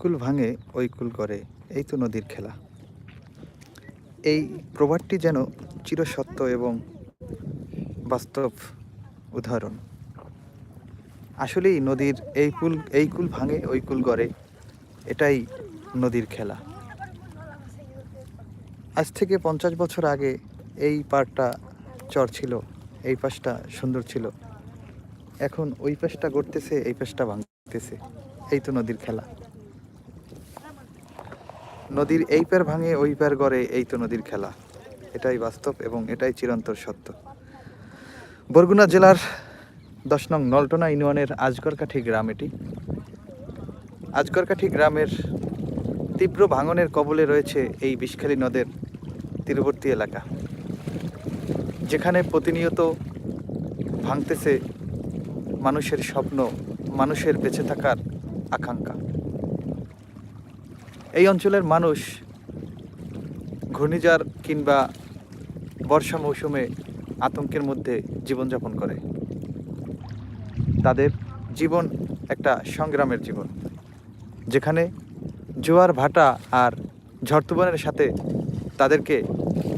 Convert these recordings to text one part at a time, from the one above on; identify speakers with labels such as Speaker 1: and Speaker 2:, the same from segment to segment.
Speaker 1: কুল ভাঙে, ওই কুল করে এই তো নদীর খেলা। এই প্রবাদটি যেন চিরসত্য এবং বাস্তব উদাহরণ। আসলেই নদীর এই কুল এই কুল ভাঙে, ওই কুল গড়ে। এটাই নদীর খেলা। আজ থেকে পঞ্চাশ বছর আগে এই পাড়টা চর ছিল, এই পাশটা সুন্দর ছিল। এখন ওই পাশটা গড়তেছে, এই পাশটা ভাঙতেছে। এই তো নদীর খেলা। নদীর এই পার ভাঙে, ওই পার গড়ে, এই তো নদীর খেলা। এটাই বাস্তব এবং এটাই চিরন্তর সত্য। বরগুনা জেলার দশ নং নলটনা ইউনিয়নের আজগরকাঠি গ্রাম এটি। আজগরকাঠি গ্রামের তীব্র ভাঙনের কবলে রয়েছে এই বিষখালী নদের তীরবর্তী এলাকা। যেখানে প্রতিনিয়ত ভাঙতেছে মানুষের স্বপ্ন, মানুষের বেঁচে থাকার আকাঙ্ক্ষা। এই অঞ্চলের মানুষ ঘূর্ণিঝড় কিংবা বর্ষা মৌসুমে আতঙ্কের মধ্যে জীবনযাপন করে। তাদের জীবন একটা সংগ্রামের জীবন, যেখানে জোয়ার, ভাটা আর ঝড় সাথে তাদেরকে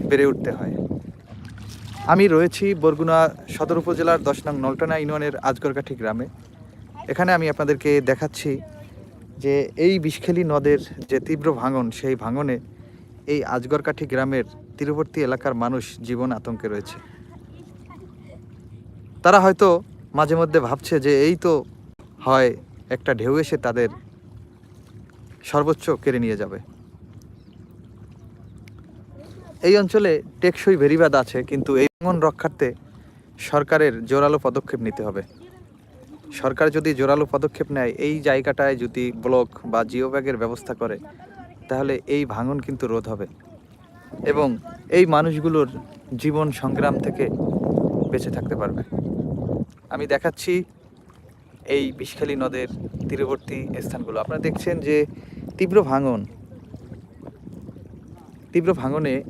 Speaker 1: বেড়ে উঠতে হয়। আমি রয়েছি বরগুনা সদর উপজেলার দশ নং নলটানা ইউনিয়নের আজগরকাঠি গ্রামে। এখানে আমি আপনাদেরকে দেখাচ্ছি যে এই বিষখেলি নদের যে তীব্র ভাঙন, সেই ভাঙনে এই আজগরকাঠি গ্রামের তীরবর্তী এলাকার মানুষ জীবন আতঙ্কে রয়েছে। তারা হয়তো মাঝে মধ্যে ভাবছে যে এই তো হয়, একটা ঢেউ এসে তাদের সর্বোচ্চ কেড়ে নিয়ে যাবে। এই অঞ্চলে টেকসই ভেরিবাদ আছে, কিন্তু এই ভাঙন রক্ষার্থে সরকারের জোরালো পদক্ষেপ নিতে হবে। সরকার যদি জোরালো পদক্ষেপ নেয়, এই জায়গাটায় যদি ব্লক বা জিও ব্যাগের ব্যবস্থা করে, তাহলে এই ভাঙন কিন্তু রোধ হবে। এবং এই মানুষগুলোর জীবন সংগ্রাম থেকে বেঁচে থাকতে পারবে। আমি দেখাচ্ছি এই বিষখালী নদের তীরবর্তী স্থানগুলো। আপনারা দেখছেন যে তীব্র ভাঙন, তীব্র ভাঙনে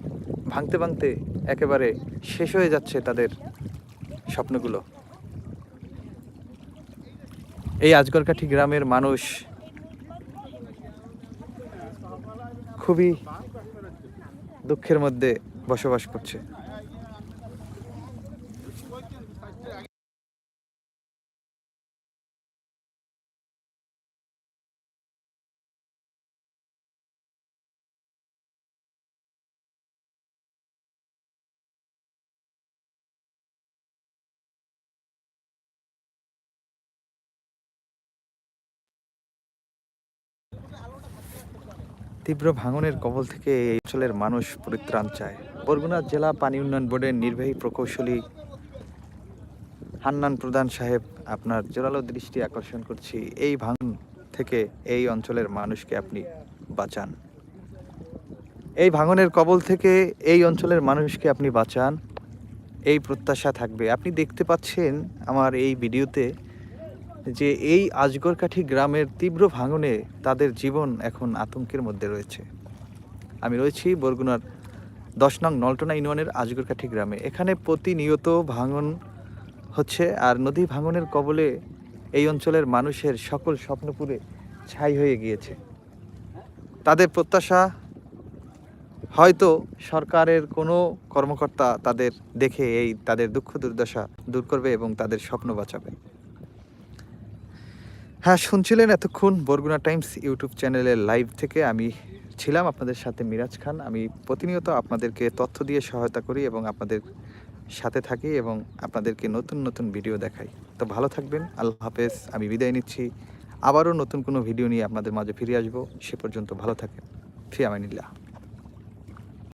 Speaker 1: ভাঙতে ভাঙতে একেবারে শেষ হয়ে যাচ্ছে তাদের স্বপ্নগুলো। এই আজগরকাঠি গ্রামের মানুষ খুবই দুঃখের মধ্যে বসবাস করছে। তীব্র ভাঙনের কবল থেকে এই অঞ্চলের মানুষ পরিত্রাণ চায়। বরগুনা জেলা পানি উন্নয়ন বোর্ডের নির্বাহী প্রকৌশলী হান্নান প্রধান সাহেব, আপনার জোরালো দৃষ্টি আকর্ষণ করছি। এই ভাঙন থেকে এই অঞ্চলের মানুষকে আপনি বাঁচান। এই ভাঙনের কবল থেকে এই অঞ্চলের মানুষকে আপনি বাঁচান। এই প্রত্যাশা থাকবে। আপনি দেখতে পাচ্ছেন আমার এই ভিডিওতে যে এই আজগরকাঠি গ্রামের তীব্র ভাঙনে তাদের জীবন এখন আতঙ্কের মধ্যে রয়েছে। আমি রয়েছি বরগুনার দশ নং নলটনা ইউনিয়নের আজগরকাঠি গ্রামে। এখানে প্রতিনিয়ত ভাঙন হচ্ছে আর নদী ভাঙনের কবলে এই অঞ্চলের মানুষের সকল স্বপ্নপুরে ছাই হয়ে গিয়েছে। তাদের প্রত্যাশা হয়তো সরকারের কোনো কর্মকর্তা তাদের দেখে এই তাদের দুঃখ দুর্দশা দূর করবে এবং তাদের স্বপ্ন বাঁচাবে। হ্যাঁ শুনছিলেন এতক্ষণ বরগুনা টাইমস ইউটিউব চ্যানেলের লাইভ থেকে আমি ছিলাম আপনাদের সাথে মিরাজ খান। আমি প্রতিনিয়ত আপনাদেরকে তথ্য দিয়ে সহায়তা করি এবং আপনাদের সাথে থাকি এবং আপনাদেরকে নতুন নতুন ভিডিও দেখাই। তো ভালো থাকবেন, আল্লাহ হাফেজ। আমি বিদায় নিচ্ছি। আবারও নতুন কোনো ভিডিও নিয়ে আপনাদের মাঝে ফিরে আসব। সে পর্যন্ত ভালো থাকেন। ফি আমিনিল্লাহ।